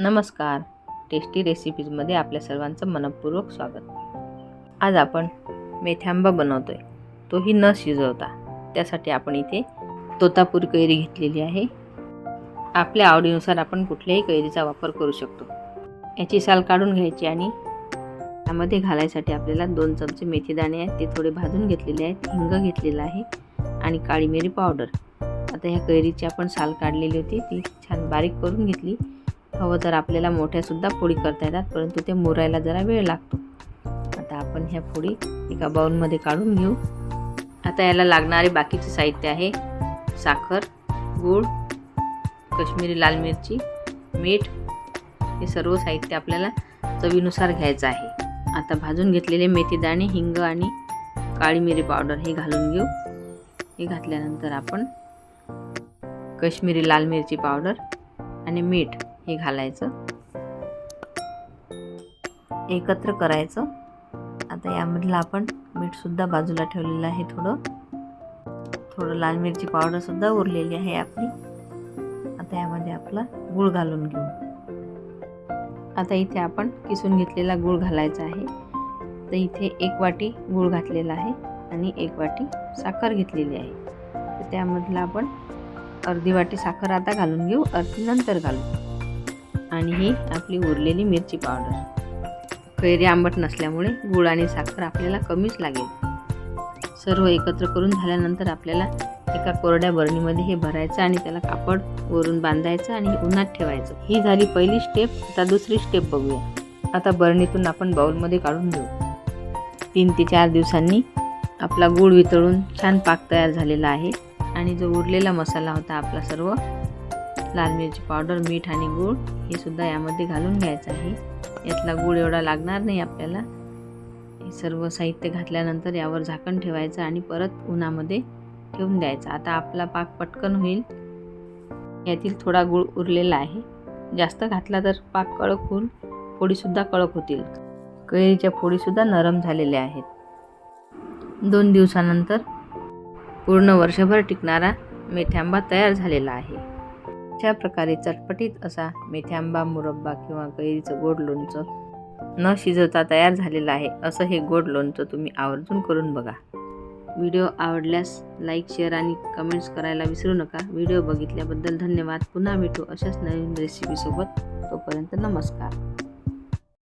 नमस्कार. टेस्टी रेसिपीजमध्ये आपल्या सर्वांचं मनपूर्वक स्वागत. आज आपण मेथ्यांबा बनवतो आहे तोही न शिजवता. त्यासाठी आपण इथे तोतापुरी कैरी घेतलेली आहे. आपल्या आवडीनुसार आपण कुठल्याही कैरीचा वापर करू शकतो. याची साल काढून घ्यायची आणि त्यामध्ये घालायसाठी आपल्याला दोन चमचे मेथीदाणे आहेत. ते थोडे भाजून घेतलेले आहेत. हिंग घेतलेला आहे. आणि काळी मिरी पावडर. आता ह्या कैरीची आपण साल काढलेली होती. ती छान बारीक करून घेतली. हवं तर आपल्याला मोठ्यासुद्धा पोळी करता येतात परंतु ते मुरायला जरा वेळ लागतो. आता आपण ह्या पोळी एका बाउलमध्ये काढून घेऊ. आता याला लागणारे बाकीचे साहित्य आहे साखर गूळ कश्मीरी लाल मिरची मीठ. हे सर्व साहित्य आपल्याला चवीनुसार घ्यायचं आहे. आता भाजून घेतलेले मेथीदाणे हिंग आणि काळी मिरी पावडर हे घालून घेऊ. हे घातल्यानंतर आपण कश्मीरी लाल मिरची पावडर आणि मीठ हे घालायचं. एकत्र करायचं. आता यामधलं आपण मीठसुद्धा बाजूला ठेवलेलं आहे थोडं. थोडं लाल मिरची पावडरसुद्धा उरलेली आहे आपली. आता यामध्ये आपला गूळ घालून घेऊ. आता इथे आपण किसून घेतलेला गूळ घालायचा आहे. तर इथे एक वाटी गूळ घातलेला आहे आणि एक वाटी साखर घेतलेली आहे. तर त्यामधला आपण अर्धी वाटी साखर आता घालून घेऊ. अर्धी नंतर घालू. आणि ही आपली उरलेली मिरची पावडर. कैरी आंबट नसल्यामुळे गुळ आणि साखर आपल्याला कमीच लागेल. सर्व एकत्र करून झाल्यानंतर आपल्याला एका कोरड्या बरणीमध्ये हे भरायचं आणि त्याला कापड वरून बांधायचं आणि उन्हात ठेवायचं. ही झाली पहिली स्टेप आता दुसरी स्टेप बघूया. आता बरणीतून आपण बाउलमध्ये काढून घेऊ. तीन ते चार दिवसांनी आपला गूळ वितळून छान पाक तयार झालेला आहे आणि जो उरलेला मसाला होता आपला सर्व लाल मिरची पावडर मीठ आणि गूळ हे सुद्धा यामध्ये घालून घ्यायचं आहे. यातला गूळ एवढा लागणार नाही आपल्याला. हे सर्व साहित्य घातल्यानंतर यावर झाकण ठेवायचं आणि परत उन्हामध्ये ठेवून द्यायचं. आता आपला पाक पटकन होईल. यातील थोडा गूळ उरलेला आहे. जास्त घातला तर पाक कडक होऊन फोडीसुद्धा कडक होतील. कैरीच्या फोडीसुद्धा नरम झालेल्या आहेत. दोन दिवसानंतर पूर्ण वर्षभर टिकणारा मेथ्यांबा तयार झालेला आहे. अशा प्रकारे चटपटीत असा मेथ्यांबा मुरब्बा किंवा कैरीचं गोड लोणचं न शिजवता तयार झालेलं आहे. असं हे गोड लोणचं तुम्ही आवर्जून करून बघा. व्हिडिओ आवडल्यास लाईक शेअर आणि कमेंट्स करायला विसरू नका. व्हिडिओ बघितल्याबद्दल धन्यवाद. पुन्हा भेटू अशाच नवीन रेसिपीसोबत. तोपर्यंत नमस्कार.